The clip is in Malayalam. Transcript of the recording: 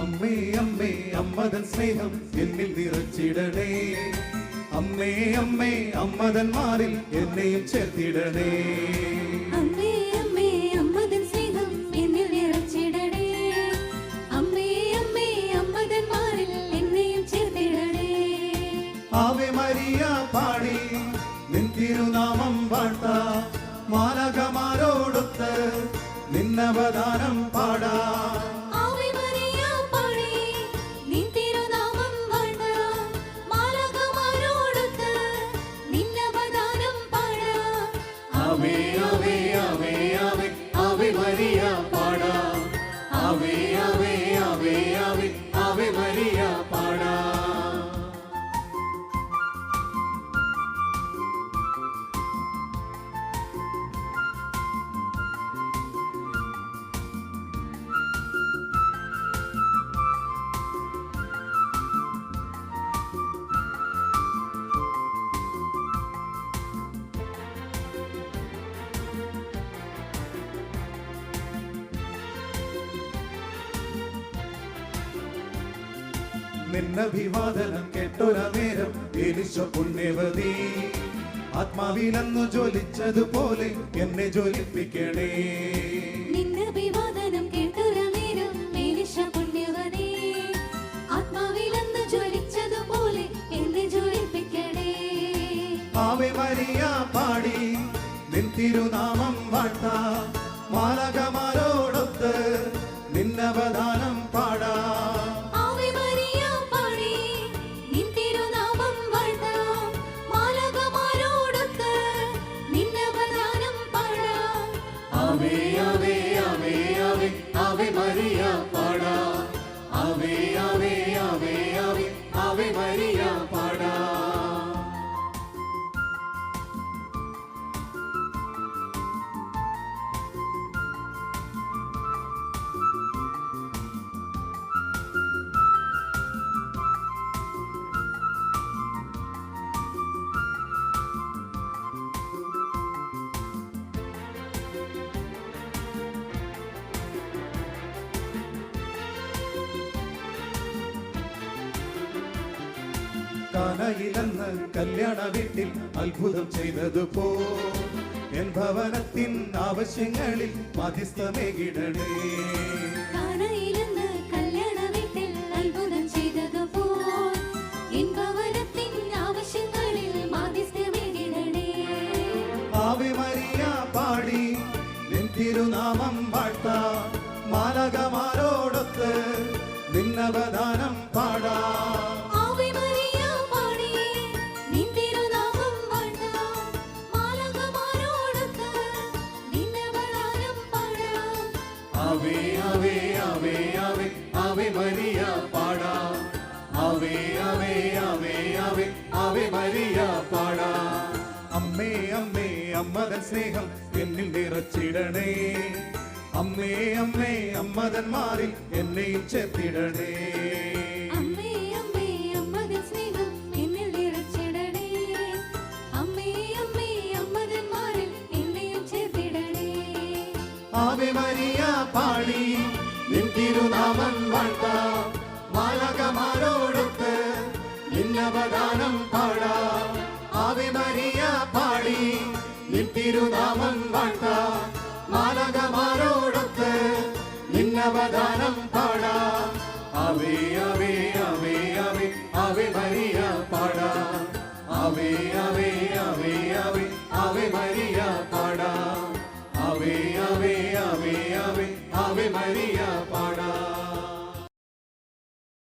അമ്മേ അമ്മേ അമ്മതൻ സ്നേഹം എന്നിൽ നിറച്ചിടണേ. അമ്മേ അമ്മേ അമ്മതൻ മാറിൽ എന്നെയും ചേർത്തിടണേ. എന്നെയും ആവെ മരിയ പാടി നിൻ തിരുനാമം വാഴ്ത്ത മാലകമാരോടൊത്ത് നിന്നവദാനം പാടാ. നിന്നഭിവാദനം കേട്ടൊരമേരം എലിശ പുണ്യവതി. ആത്മാവിലന്നു ജ്വലിച്ചതുപോലെ എന്നെ ജ്വലിപ്പിക്കണേ. നിന്ന വിവാദനം കേട്ടൊരു നേരം മേലിശ പുണ്യവനേ ആത്മാവിലന്ന് ജ്വലിച്ചതുപോലെ എന്നെ ജ്വലിപ്പിക്കണേ. ആവെ മരിയ പാടി നിൻ തിരുനാമം വാഴ്ത്ത. മാലകമാരോടൊത്ത് നിന്നവദാനം പാടാ Ave Ave Ave Ave Ave Maria പാടാ. Ave Ave Ave Ave Ave Maria കനയിലെന്ന് കല്യാണ വീട്ടിൽ അത്ഭുതം ചെയ്തതുപോ എൻ ഭവനത്തിൻ ആവശ്യങ്ങളിൽ മധ്യസ്ഥമേകിടണേ പാടി തിരുനാമം വാഴ്ത്ത മാലകമാരോടൊത്ത് നിന്നവദാനം പാടാ. മരിയ പാടാ. Ave Ave Ave Ave Ave Maria പാടാ. അമ്മേ അമ്മേ അമ്മതൻ സ്നേഹം എന്നിൽ നിറച്ചിടണേ. അമ്മേ അമ്മേ അമ്മതൻ മാറിൽ എന്നെയും ചേർത്തിടണേ അമ്മേ അമ്മേ അമ്മതൻ എന്നിൽ നിറച്ചിടണേ. അമ്മേ അമ്മേ അമ്മതൻ മാറിൽ എന്നെയും ചേർത്തിടണേ ആവേ മരിയ പാടി തിരുനാമം വാഴ്ത്ത മാലകമാരോടൊത്ത് നിന്നവദാനം പാടാ. ആവേ മരിയ പാടി തിരുനാമം വാഴ്ത്ത മാലകമാരോടൊത്ത് നിന്നവദാനം പാടാ. Ave Ave Ave Ave Ave Maria പാടാ. Ave Ave Ave Ave Ave Maria പാടാ. Ave Ave Ave Ave Maria പാടാ.